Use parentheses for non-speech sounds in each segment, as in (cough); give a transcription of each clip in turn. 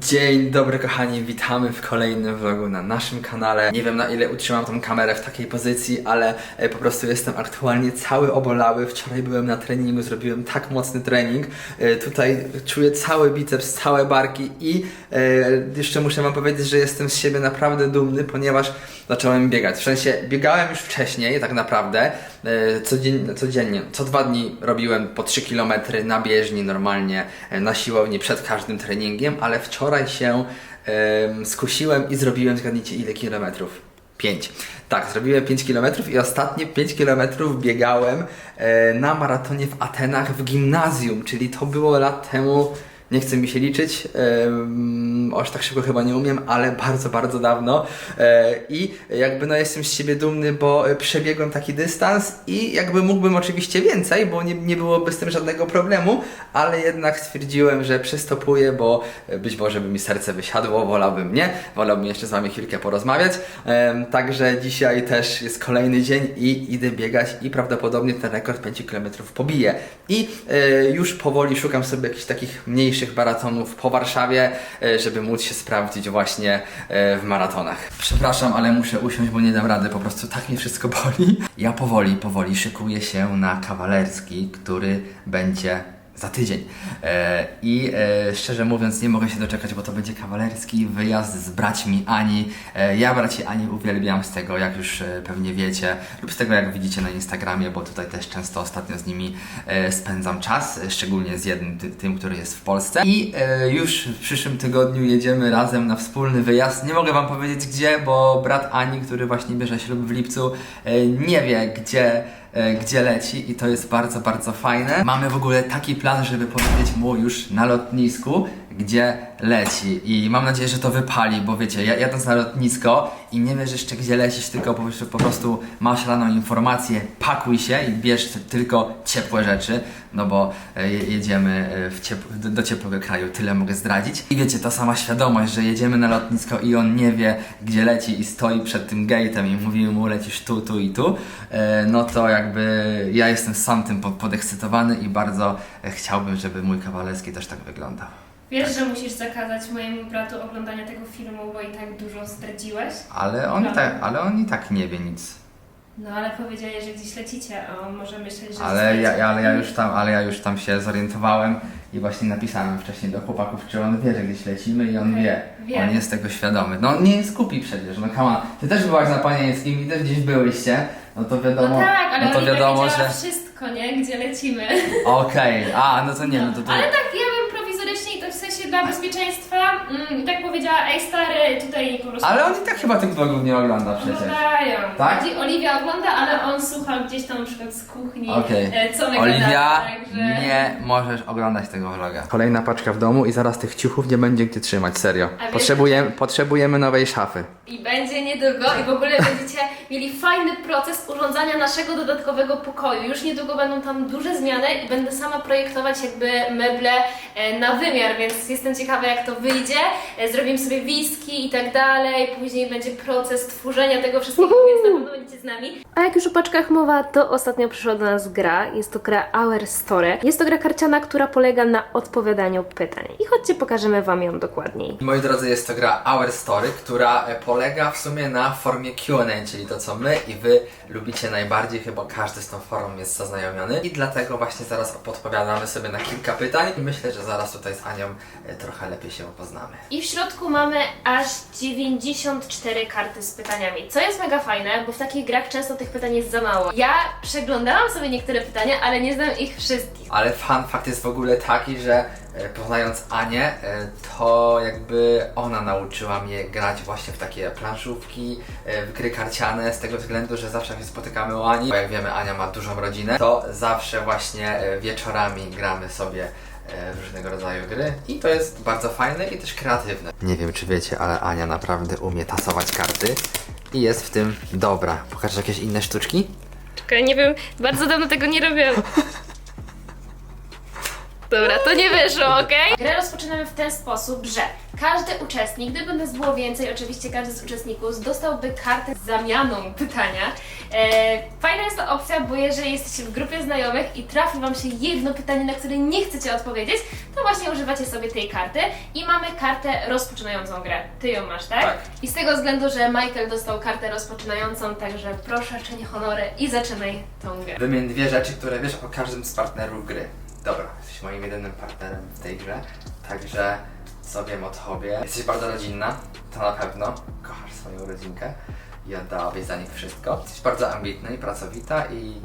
Dzień dobry kochani, witamy w kolejnym vlogu na naszym kanale. Nie wiem na ile utrzymam tą kamerę w takiej pozycji, ale e, po prostu jestem aktualnie cały obolały. Wczoraj byłem na treningu, zrobiłem tak mocny trening. E, tutaj czuję cały biceps, całe barki i e, jeszcze muszę wam powiedzieć, że jestem z siebie naprawdę dumny, ponieważ zacząłem biegać. W sensie biegałem już wcześniej, tak naprawdę, codziennie, codziennie. Co dwa dni robiłem po 3 km na bieżni normalnie na siłowni przed każdym treningiem, ale wczoraj się em, skusiłem i zrobiłem, zgadnijcie ile kilometrów? 5. Tak, zrobiłem 5 km i ostatnie 5 km biegałem e, na maratonie w Atenach w gimnazjum, czyli to było lat temu, nie chce mi się liczyć, aż tak szybko chyba nie umiem, ale bardzo, bardzo dawno. E, i jakby no jestem z siebie dumny, bo przebiegłem taki dystans i jakby mógłbym oczywiście więcej, bo nie, nie byłoby z tym żadnego problemu, ale jednak stwierdziłem, że przystopuję, bo być może by mi serce wysiadło, wolałbym nie, wolałbym jeszcze z Wami chwilkę porozmawiać, także dzisiaj też jest kolejny dzień i idę biegać i prawdopodobnie ten rekord 5 km pobiję i e, już powoli szukam sobie jakichś takich mniejszych maratonów po Warszawie, e, żeby móc się sprawdzić właśnie e, w maratonach. Przepraszam, ale muszę usiąść, bo nie dam rady, po prostu tak mnie wszystko boli. Ja powoli, powoli szykuję się na kawalerski, który będzie za tydzień. E, I e, szczerze mówiąc, nie mogę się doczekać, bo to będzie kawalerski wyjazd z braćmi Ani. E, ja braci Ani uwielbiam z tego, jak już pewnie wiecie, lub z tego, jak widzicie na Instagramie, bo tutaj też często ostatnio z nimi spędzam czas, szczególnie z jednym, ty, tym, który jest w Polsce. I już w przyszłym tygodniu jedziemy razem na wspólny wyjazd. Nie mogę Wam powiedzieć gdzie, bo brat Ani, który właśnie bierze ślub w lipcu, nie wie gdzie gdzie leci i to jest bardzo, bardzo fajne. Mamy w ogóle taki plan, żeby powiedzieć mu już na lotnisku, gdzie leci i mam nadzieję, że to wypali, bo wiecie, ja jadąc na lotnisko i nie wiesz jeszcze gdzie lecisz, tylko po prostu, po prostu masz raną informację, pakuj się i bierz tylko ciepłe rzeczy, no bo e, je- jedziemy e, ciep- do, do ciepłego kraju, tyle mogę zdradzić. I wiecie, ta sama świadomość, że jedziemy na lotnisko i on nie wie gdzie leci i stoi przed tym gate'em i mówimy mu lecisz tu, tu i tu, e, no to jakby ja jestem sam tym po- podekscytowany i bardzo chciałbym, żeby mój kawalerski też tak wyglądał. Wiesz, że musisz zakazać mojemu bratu oglądania tego filmu, bo i tak dużo zdradziłeś? Ale on, i No. tak, ale on i tak nie wie nic. No ale powiedziałeś, że gdzieś lecicie, a on może myśleć, że Ale ja, ja- ale, ja już tam, ale ja już tam się zorientowałem i właśnie napisałem wcześniej do chłopaków, czy on wie, że gdzieś lecimy i on Okej, wie. wie. On jest tego świadomy. No on nie jest przecież, no kama. Ty też byłaś na Panieńskim i też gdzieś byłyście. No to wiadomo, No tak, ale no to Oliwia wiadomo, że... wszystko, nie? Gdzie lecimy. Okej, a no to nie, no to to... Ale tak, ja bym prowizorycznie i to w sensie dla bezpieczeństwa mm, i tak powiedziała, ej stary, tutaj po prostu... Ale on i tak chyba tych vlogów nie ogląda przecież. Oglądają. Tak? Bardziej Oliwia ogląda, ale on słucha gdzieś tam na przykład z kuchni, Okej. e, co my Oliwia, także... nie możesz oglądać tego vloga. Kolejna paczka w domu i zaraz tych ciuchów nie będzie gdzie trzymać, serio. A wiesz- Potrzebujemy, potrzebujemy nowej szafy. I będzie niedługo i w ogóle będziecie mieli fajny proces urządzania naszego dodatkowego pokoju. Już niedługo będą tam duże zmiany i będę sama projektować jakby meble e, na wymiar, więc jestem ciekawa jak to wyjdzie. E, Zrobimy sobie wiski i tak dalej, później będzie proces tworzenia tego wszystkiego, więc na pewno będziecie z nami. A jak już o paczkach mowa, to ostatnio przyszła do nas gra. Jest to gra Our Story. Jest to gra karciana, która polega na odpowiadaniu pytań. I chodźcie pokażemy Wam ją dokładniej. Moi drodzy, jest to gra Our Story, która e, polega w sumie na formie Q&A, czyli to co my i wy lubicie najbardziej, chyba każdy z tą formą jest zaznajomiony i dlatego właśnie zaraz podpowiadamy sobie na kilka pytań i myślę, że zaraz tutaj z Anią e, trochę lepiej się poznamy. I w środku mamy aż 94 karty z pytaniami, co jest mega fajne, bo w takich grach często tych pytań jest za mało. Ja przeglądałam sobie niektóre pytania, ale nie znam ich wszystkich. Ale fun fakt jest w ogóle taki, że e, poznając Anię, e, to jakby ona nauczyła mnie grać właśnie w takie planszówki, e, w gry karciane, z tego względu, że zawsze jak się spotykamy u Ani, bo jak wiemy Ania ma dużą rodzinę, to zawsze właśnie e, wieczorami gramy sobie e, w różnego rodzaju gry i to jest bardzo fajne i też kreatywne. Nie wiem czy wiecie, ale Ania naprawdę umie tasować karty i jest w tym dobra. Pokażesz jakieś inne sztuczki? Czekaj, nie wiem, bardzo dawno tego nie robiłam. (laughs) Dobra, to nie wyszło, okej? Grę rozpoczynamy w ten sposób, że każdy uczestnik, gdyby nas było więcej, oczywiście każdy z uczestników dostałby kartę z zamianą pytania. E, fajna jest to opcja, bo jeżeli jesteście w grupie znajomych i trafi Wam się jedno pytanie, na które nie chcecie odpowiedzieć, to właśnie używacie sobie tej karty i mamy kartę rozpoczynającą grę. Ty ją masz, tak? Tak. I z tego względu, że Michael dostał kartę rozpoczynającą, także proszę, czyń honory i zaczynaj tą grę. Wymień dwie rzeczy, które wiesz o każdym z partnerów gry. Dobra, jesteś moim jedynym partnerem w tej grze, także co wiem o tobie? Jesteś bardzo rodzinna, to na pewno. Kochasz swoją rodzinkę i oddałabyś za nich wszystko. Jesteś bardzo ambitna i pracowita i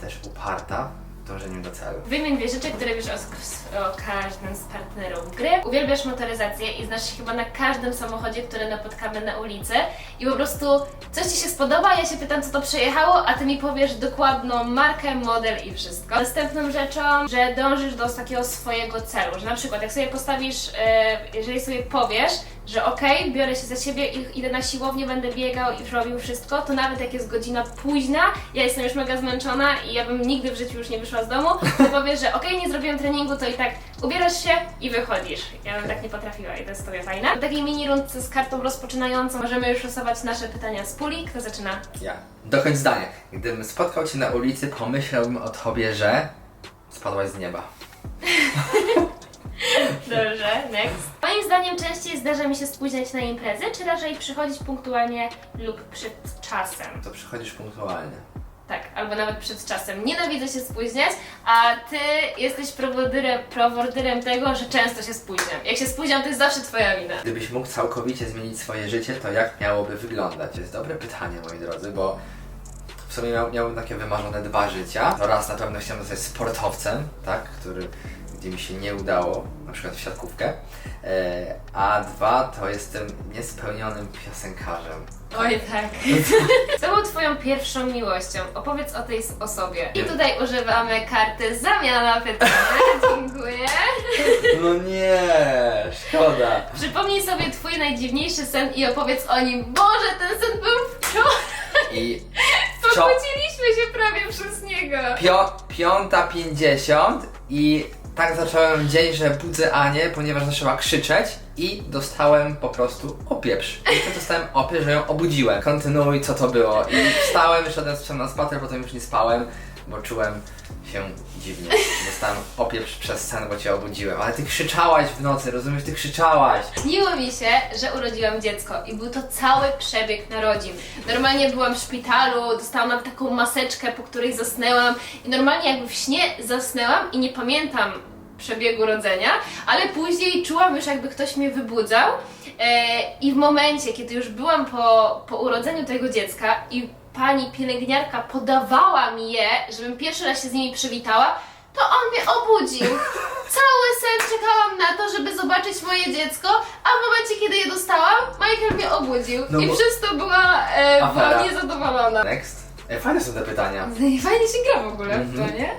też uparta w dążeniu do celu. Wymień dwie rzeczy, które wiesz o, o każdym z partnerów gry. Uwielbiasz motoryzację i znasz się chyba na każdym samochodzie, który napotkamy na ulicy i po prostu coś Ci się spodoba, ja się pytam, co to przejechało, a Ty mi powiesz dokładną markę, model i wszystko. Następną rzeczą, że dążysz do takiego swojego celu, że na przykład jak sobie postawisz, e, jeżeli sobie powiesz, że okej, biorę się za siebie i idę na siłownię, będę biegał i robił wszystko, to nawet jak jest godzina późna, ja jestem już mega zmęczona i ja bym nigdy w życiu już nie wyszła z domu, to powiesz, że okej, nie zrobiłem treningu, to i tak ubierasz się i wychodzisz. Ja bym tak nie potrafiła i to jest sobie fajne. W takiej mini rundce z kartą rozpoczynającą możemy już losować nasze pytania z puli. Kto zaczyna? Ja. Dokończ zdanie. Gdybym spotkał cię na ulicy, pomyślałbym o tobie, że spadłaś z nieba. (laughs) Dobrze, next. Moim zdaniem częściej zdarza mi się spóźniać na imprezy, czy raczej przychodzić punktualnie lub przed czasem. To przychodzisz punktualnie. Tak, albo nawet przed czasem. Nienawidzę się spóźniać, a ty jesteś prowodyrem, prowodyrem tego, że często się spóźniam. Jak się spóźniam, to jest zawsze twoja wina. Gdybyś mógł całkowicie zmienić swoje życie, to jak miałoby wyglądać? To jest dobre pytanie, moi drodzy, bo w sumie miał, miałbym takie wymarzone dwa życia. To raz na pewno chciałem zostać sportowcem, tak, który, gdzie mi się nie udało, na przykład w siatkówkę. E, a dwa to jestem niespełnionym piosenkarzem. Oj, tak. (laughs) Co było twoją pierwszą miłością? Opowiedz o tej s- osobie. I tutaj używamy karty zamiana pytania. Dziękuję. No nie, szkoda. Przypomnij sobie twój najdziwniejszy sen i opowiedz o nim. Boże, ten sen był wczoraj. I (laughs) Pokłóciliśmy się prawie przez niego. Pio, piąta pięćdziesiąt i tak zacząłem dzień, że budzę Anię, ponieważ zaczęła krzyczeć i dostałem po prostu opieprz. I dostałem opieprz, że ją obudziłem. Kontynuuj, co to było. I wstałem, wyszedłem z na spacer, potem już nie spałem, bo czułem się dziwnie. Dostałem opieprz przez sen, bo cię obudziłem. Ale ty krzyczałaś w nocy, rozumiesz? Ty krzyczałaś. Śniło mi się, że urodziłam dziecko i był to cały przebieg narodzin. Normalnie byłam w szpitalu, dostałam taką maseczkę, po której zasnęłam i normalnie jakby w śnie zasnęłam i nie pamiętam przebiegu rodzenia, ale później czułam już jakby ktoś mnie wybudzał e, i w momencie, kiedy już byłam po, po urodzeniu tego dziecka i pani pielęgniarka podawała mi je, żebym pierwszy raz się z nimi przywitała, to on mnie obudził. (laughs) Cały sen czekałam na to, żeby zobaczyć moje dziecko, a w momencie, kiedy je dostałam, Michael mnie obudził. No I bo- przez to była, e, była Afera. niezadowolona. Next. E, fajne są te pytania. Fajnie się gra w ogóle w to, Mhm. nie?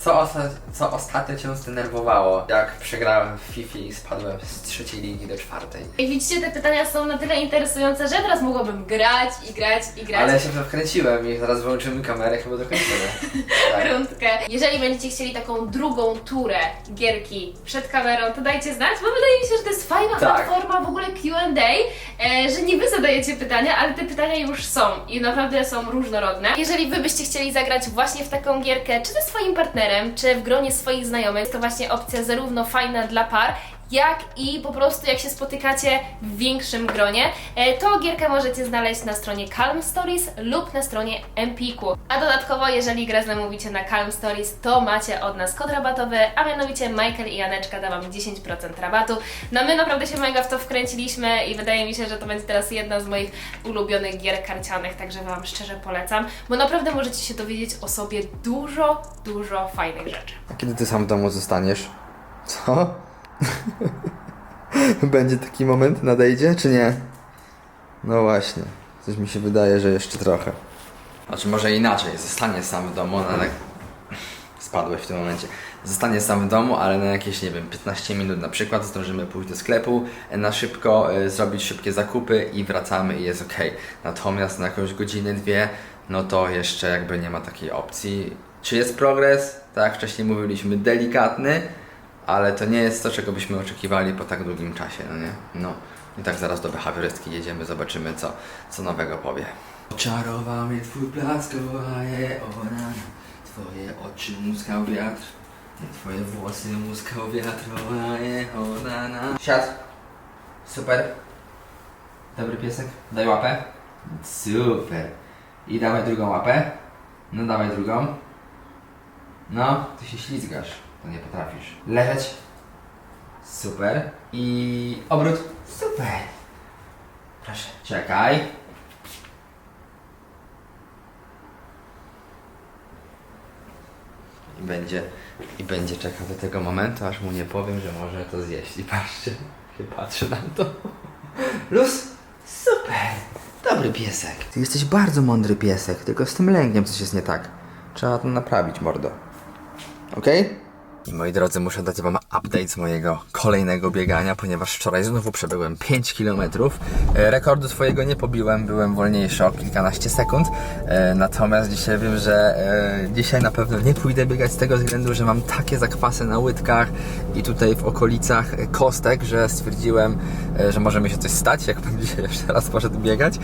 Co, osta- co ostatnio cię zdenerwowało? Jak przegrałem w FIFA i spadłem z trzeciej ligi do czwartej. Jak widzicie, te pytania są na tyle interesujące, że teraz mogłabym grać i grać i grać. Ale ja się w to wkręciłem i zaraz wyłączymy kamerę, chyba dokończymy. (laughs) Tak. Rundkę. Jeżeli będziecie chcieli taką drugą turę gierki przed kamerą, to dajcie znać, bo wydaje mi się, że to jest fajna Tak. platforma w ogóle Q&A, e, że nie wy zadajecie pytania, ale te pytania już są i naprawdę są różnorodne. Jeżeli wy byście chcieli zagrać właśnie w taką gierkę, czy ze swoim partnerem, czy w gronie swoich znajomych, to właśnie opcja zarówno fajna dla par, jak i po prostu jak się spotykacie w większym gronie, e, to gierkę możecie znaleźć na stronie Calm Stories lub na stronie Empiku. A dodatkowo, jeżeli grę zamówicie na Calm Stories, to macie od nas kod rabatowy, a mianowicie Michael i Janeczka da Wam 10% rabatu. No my naprawdę się mega w to wkręciliśmy i wydaje mi się, że to będzie teraz jedna z moich ulubionych gier karcianych, także Wam szczerze polecam, bo naprawdę możecie się dowiedzieć o sobie dużo, dużo fajnych rzeczy. A kiedy ty sam w domu zostaniesz? Co? (laughs) Będzie taki moment, nadejdzie, czy nie? No właśnie. Coś mi się wydaje, że jeszcze trochę. Znaczy może inaczej, zostanie sam w domu, ale tak... Spadłeś w tym momencie. Zostanie sam w domu, ale na jakieś, nie wiem, 15 minut na przykład zdążymy pójść do sklepu na szybko, e, zrobić szybkie zakupy i wracamy i jest ok. Natomiast na jakąś godzinę, dwie, no to jeszcze jakby nie ma takiej opcji. Czy jest progres? tak jak wcześniej mówiliśmy, delikatny, ale to nie jest to, czego byśmy oczekiwali po tak długim czasie, no nie? No. I tak zaraz do behawiorystki jedziemy, zobaczymy co, co nowego powie. Oczarował mnie twój plac, kołaje, ona, twoje oczy muskał wiatr, twoje włosy muskał wiatr, ołaje, ona, na. Siad. Super. Dobry piesek. Daj łapę. Super. I dawaj drugą łapę. No dawaj drugą. No, ty się ślizgasz. To nie potrafisz. Leżeć. Super. I obrót. Super. Proszę. Czekaj. I będzie, I będzie czekał do tego momentu, aż mu nie powiem, że może to zjeść. I patrzcie, się patrzy na to. Luz, super, dobry piesek. Ty jesteś bardzo mądry piesek, tylko z tym lękiem coś jest nie tak. Trzeba to naprawić, mordo. Okej? I moi drodzy, muszę dać Wam update z mojego kolejnego biegania, ponieważ wczoraj znowu przebyłem 5 km. E, Rekordu swojego nie pobiłem, byłem wolniejszy o kilkanaście sekund. E, Natomiast dzisiaj wiem, że e, dzisiaj na pewno nie pójdę biegać z tego względu, że mam takie zakwasy na łydkach i tutaj w okolicach kostek, że stwierdziłem, że może mi się coś stać, jakbym (laughs) dzisiaj jeszcze raz poszedł biegać.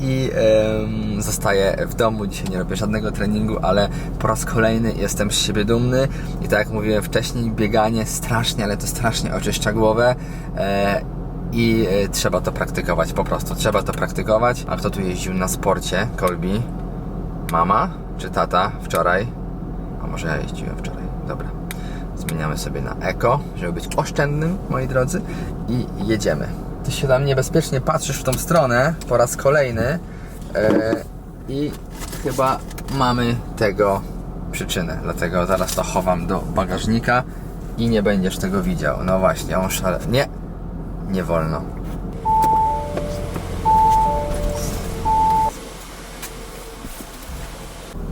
I zostaję w domu, dzisiaj nie robię żadnego treningu, ale po raz kolejny jestem z siebie dumny i tak jak mówiłem wcześniej, bieganie strasznie, ale to strasznie oczyszcza głowę e, i e, trzeba to praktykować po prostu, trzeba to praktykować. A kto tu jeździł na sporcie, Kolbi? Mama czy tata wczoraj? A może ja jeździłem wczoraj, dobra. Zmieniamy sobie na eko, żeby być oszczędnym, moi drodzy i jedziemy. Ty się tam niebezpiecznie patrzysz w tą stronę po raz kolejny e, i chyba mamy tego przyczynę. Dlatego zaraz to chowam do bagażnika i nie będziesz tego widział. No właśnie, on szale... Nie, nie wolno.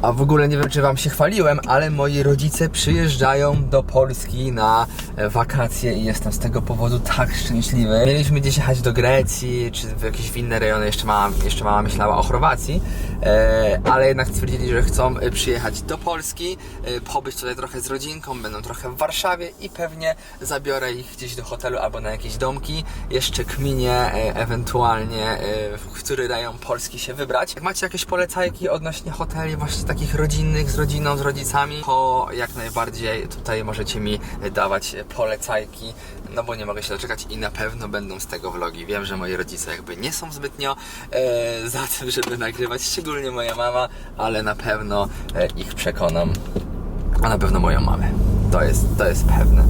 A w ogóle nie wiem, czy Wam się chwaliłem, ale moi rodzice przyjeżdżają do Polski na e, wakacje i jestem z tego powodu tak szczęśliwy. Mieliśmy gdzieś jechać do Grecji, czy w jakieś inne rejony, jeszcze mama, jeszcze mama myślała o Chorwacji, e, ale jednak stwierdzili, że chcą e, przyjechać do Polski, pobyć tutaj trochę z rodzinką, będą trochę w Warszawie i pewnie zabiorę ich gdzieś do hotelu albo na jakieś domki. Jeszcze kminie ewentualnie, w który rejon Polski się wybrać. Jak macie jakieś polecajki odnośnie hoteli właśnie takich rodzinnych, z rodziną, z rodzicami, to jak najbardziej tutaj możecie mi dawać polecajki, no bo nie mogę się doczekać i na pewno będą z tego vlogi. Wiem, że moi rodzice jakby nie są zbytnio e, za tym, żeby nagrywać, szczególnie moja mama, ale na pewno e, ich przekonam, a na pewno moją mamę. To jest, to jest pewne.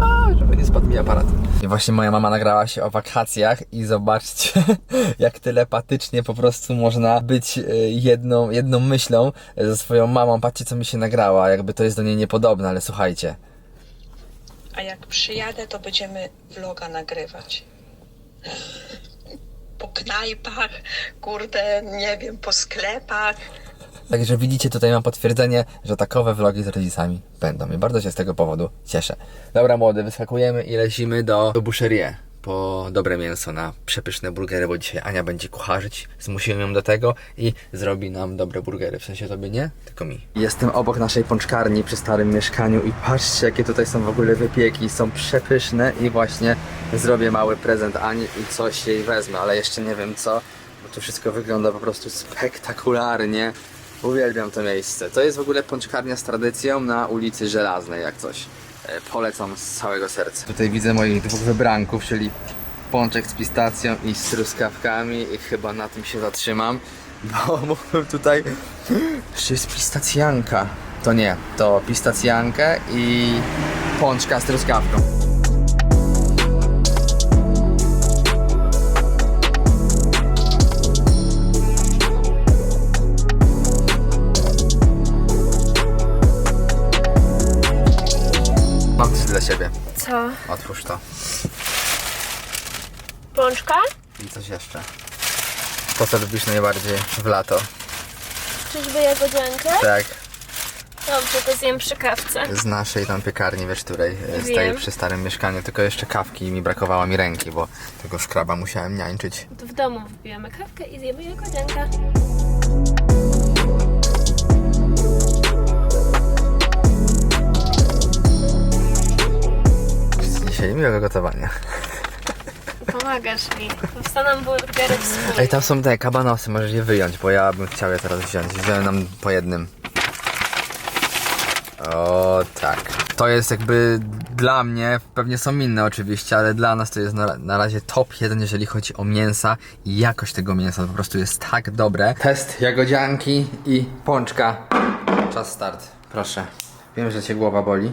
A, żeby nie spadł mi aparat. I właśnie moja mama nagrała się o wakacjach i zobaczcie, (laughs) jak telepatycznie po prostu można być e, jedną, jedną myślą e, ze swoją mamą. Patrzcie, co mi się nagrała, jakby to jest do niej niepodobne, ale słuchajcie. A jak przyjadę, to będziemy vloga nagrywać. Po knajpach, kurde, nie wiem, po sklepach. Także widzicie, tutaj mam potwierdzenie, że takowe vlogi z rodzicami będą i bardzo się z tego powodu cieszę. Dobra młody, wyskakujemy i lecimy do, do Boucherie po dobre mięso na przepyszne burgery, bo dzisiaj Ania będzie kucharzyć, zmusimy ją do tego i zrobi nam dobre burgery, w sensie tobie nie, tylko mi. Jestem obok naszej pączkarni przy starym mieszkaniu i patrzcie jakie tutaj są w ogóle wypieki, są przepyszne i właśnie zrobię mały prezent Ani i coś jej wezmę, ale jeszcze nie wiem co, bo to wszystko wygląda po prostu spektakularnie. Uwielbiam to miejsce. To jest w ogóle pączkarnia z tradycją na ulicy Żelaznej, jak coś. E, Polecam z całego serca. Tutaj widzę moich dwóch wybranków, czyli pączek z pistacją i z truskawkami i chyba na tym się zatrzymam, (laughs) bo mógłbym tutaj... Jeszcze jest pistacjanka. To nie, to pistacjankę i pączka z truskawką. Siebie. Co? Otwórz to. Pączka? I coś jeszcze. To co lubisz najbardziej w lato? Czyżby jagodziankę? Tak, Dobrze, to zjem przy kawce. z naszej tam piekarni, wiesz, której e, Wiem. stoi przy starym mieszkaniu, tylko jeszcze kawki mi brakowało mi ręki, bo tego szkraba musiałem niańczyć. W domu wbijamy kawkę i zjemy jagodziankę. Dzisiaj. Miłego gotowania. Pomagasz mi. Powstaną burgery wspólnie. Ej, tam są te kabanosy, możesz je wyjąć, bo ja bym chciał je teraz wziąć. Wziąłem nam po jednym. O tak. To jest jakby dla mnie, pewnie są inne oczywiście, ale dla nas to jest na, na razie top jeden, jeżeli chodzi o mięsa i jakość tego mięsa. Po prostu jest tak dobre. Test jagodzianki i pączka. Czas start. Proszę. Wiem, że cię głowa boli.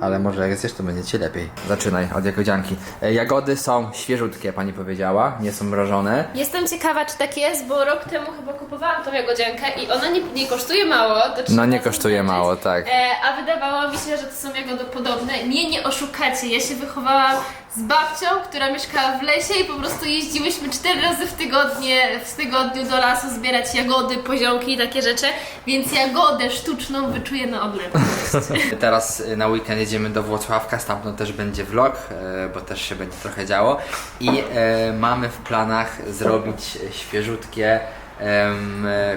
Ale może jak zjesz, to będzie ci lepiej. Zaczynaj od jagodzianki. E, Jagody są świeżutkie, pani powiedziała, nie są mrożone. Jestem ciekawa, czy tak jest, bo rok temu chyba kupowałam tą jagodziankę i ona nie, nie kosztuje mało. To trzeba No nie kosztuje zaznaczyć. mało, tak. E, a wydawało mi się, że to są jagody podobne. Nie, nie oszukacie. Ja się wychowałam z babcią, która mieszkała w lesie i po prostu jeździłyśmy cztery razy w, tygodnie, w tygodniu do lasu zbierać jagody, poziołki i takie rzeczy, więc jagodę sztuczną wyczuję na odlew. (laughs) Teraz y, na weekend jedziemy do Włocławka, stamtąd też będzie vlog, e, bo też się będzie trochę działo. I e, mamy w planach zrobić świeżutkie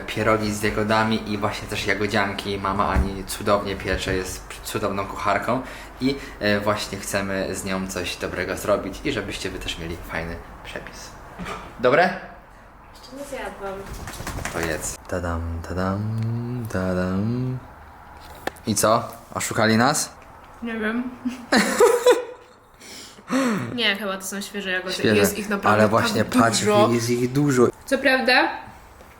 pierogi z jagodami i właśnie też jagodzianki. Mama Ani cudownie piecze, jest cudowną kucharką i e, właśnie chcemy z nią coś dobrego zrobić i żebyście wy też mieli fajny przepis. Dobre? Jeszcze nie zjadłam. To jedz. Tadam, tadam, tadam. I co? Oszukali nas? Nie wiem. (laughs) Nie, chyba to są świeże jagody. Świeże. Jest ich naprawdę Ale właśnie tak patrz, dużo. jest ich dużo. Co prawda,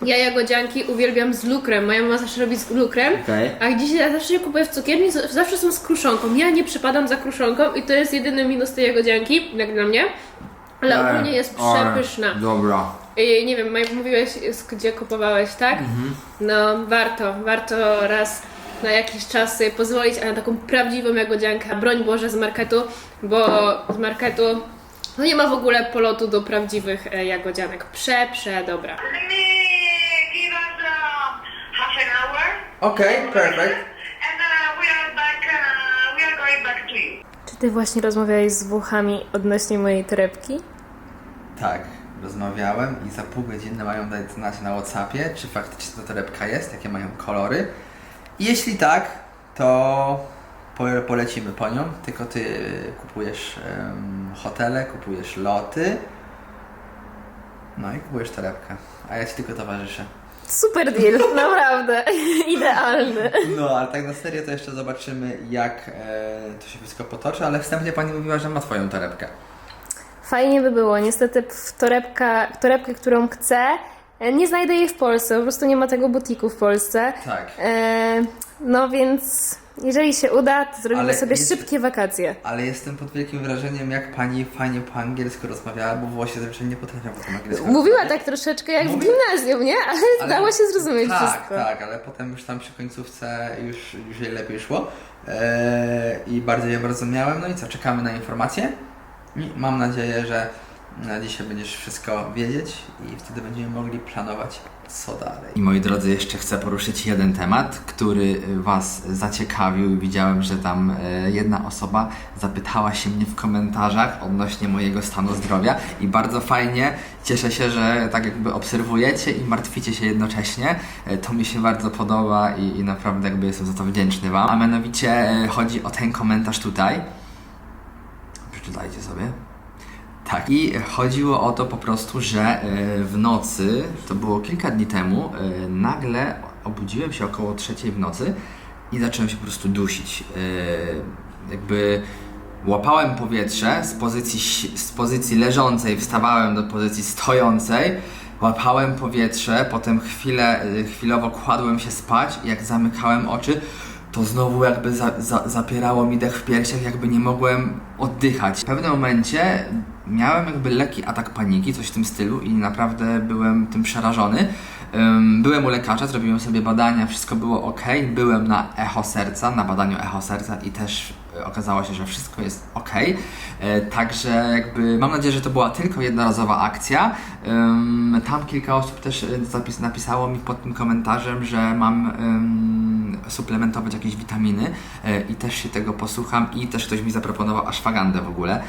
ja jagodzianki uwielbiam z lukrem. Moja mama zawsze robi z lukrem. Okej. A dzisiaj ja zawsze je kupuję w cukierni, z- zawsze są z kruszonką. Ja nie przypadam za kruszonką i to jest jedyny minus tej jagodzianki, jak dla mnie. Ale ogólnie jest przepyszna. Dobra. I nie wiem, Maj, mówiłeś, z- gdzie kupowałeś, tak? No, warto, warto raz na jakiś czas sobie pozwolić a na taką prawdziwą jagodziankę. Broń Boże z marketu, bo z marketu no nie ma w ogóle polotu do prawdziwych e, jagodzianek. Prze, prze, dobra. give us half an hour. Okej, perfect. And uh. Uh. Czy ty właśnie rozmawiałeś z Włochami odnośnie mojej torebki? Tak, rozmawiałem i za pół godziny mają dać znać na Whatsappie, czy faktycznie ta torebka jest, jakie mają kolory. Jeśli tak, to po, polecimy po nią, tylko ty kupujesz em, hotele, kupujesz loty, no i kupujesz torebkę, a ja ci tylko towarzyszę. Super deal, (laughs) naprawdę. Idealny. No, ale tak na serio to jeszcze zobaczymy, jak e, to się wszystko potoczy, ale wstępnie pani mówiła, że ma twoją torebkę. Fajnie by było. Niestety w torebka, torebkę, którą chcę, nie znajdę jej w Polsce. Po prostu nie ma tego butiku w Polsce. Tak. E, no więc jeżeli się uda, to zrobimy Ale sobie jest- szybkie wakacje. Ale jestem pod wielkim wrażeniem, jak pani fajnie po angielsku rozmawiała, bo Włosi zazwyczaj nie potrafią po tym angielsku Mówiła rozmawiać. tak troszeczkę jak w Mówi- gimnazjum, nie? Ale, Ale- dało się zrozumieć tak, wszystko. Tak, ale potem już tam przy końcówce już, już jej lepiej szło eee, i bardziej ją rozumiałem. No i co, czekamy na informacje i mam nadzieję, że na dzisiaj będziesz wszystko wiedzieć i wtedy będziemy mogli planować co dalej. I moi drodzy, jeszcze chcę poruszyć jeden temat, który Was zaciekawił. Widziałem, że tam e, jedna osoba zapytała się mnie w komentarzach odnośnie mojego stanu zdrowia i bardzo fajnie, cieszę się, że tak jakby obserwujecie i martwicie się jednocześnie. E, To mi się bardzo podoba i, i naprawdę jakby jestem za to wdzięczny Wam. A mianowicie e, chodzi o ten komentarz tutaj. Przeczytajcie sobie. Tak, i chodziło o to po prostu, że e, w nocy, to było kilka dni temu, e, nagle obudziłem się około trzeciej w nocy i zacząłem się po prostu dusić. E, Jakby łapałem powietrze z pozycji, z pozycji leżącej, wstawałem do pozycji stojącej, łapałem powietrze, potem chwilę, chwilowo kładłem się spać jak zamykałem oczy, to znowu jakby za, za, zapierało mi dech w piersiach, jakby nie mogłem oddychać. W pewnym momencie miałem jakby lekki atak paniki, coś w tym stylu i naprawdę byłem tym przerażony. Byłem u lekarza, zrobiłem sobie badania, wszystko było ok. Byłem na echo serca, na badaniu echo serca i też okazało się, że wszystko jest ok. E, Także jakby mam nadzieję, że to była tylko jednorazowa akcja. Tam kilka osób też e, napisało mi pod tym komentarzem, że mam suplementować jakieś witaminy e, i też się tego posłucham i też ktoś mi zaproponował ashwagandę w ogóle,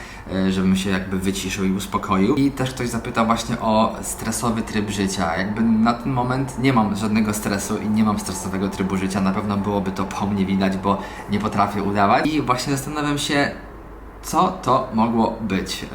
żebym się jakby wyciszył i uspokoił. I też ktoś zapytał właśnie o stresowy tryb życia. Jakby na ten moment nie mam żadnego stresu i nie mam stresowego trybu życia. Na pewno byłoby to po mnie widać, bo nie potrafię udawać. I właśnie zastanawiam się, co to mogło być.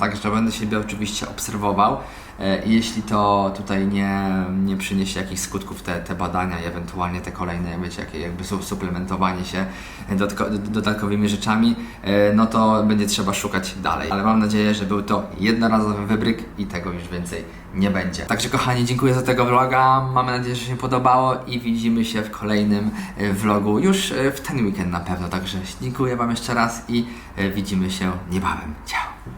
Także będę siebie oczywiście obserwował. E, jeśli to tutaj nie, nie przyniesie jakichś skutków te, te badania i ewentualnie te kolejne, wiecie, jakie jakby su- suplementowanie się dodatko- dodatkowymi rzeczami, e, no to będzie trzeba szukać dalej. Ale mam nadzieję, że był to jednorazowy wybryk i tego już więcej nie będzie. Także kochani, dziękuję za tego vloga. Mamy nadzieję, że się podobało i widzimy się w kolejnym e, vlogu już w ten weekend na pewno. Także dziękuję Wam jeszcze raz i widzimy się niebawem. Ciao!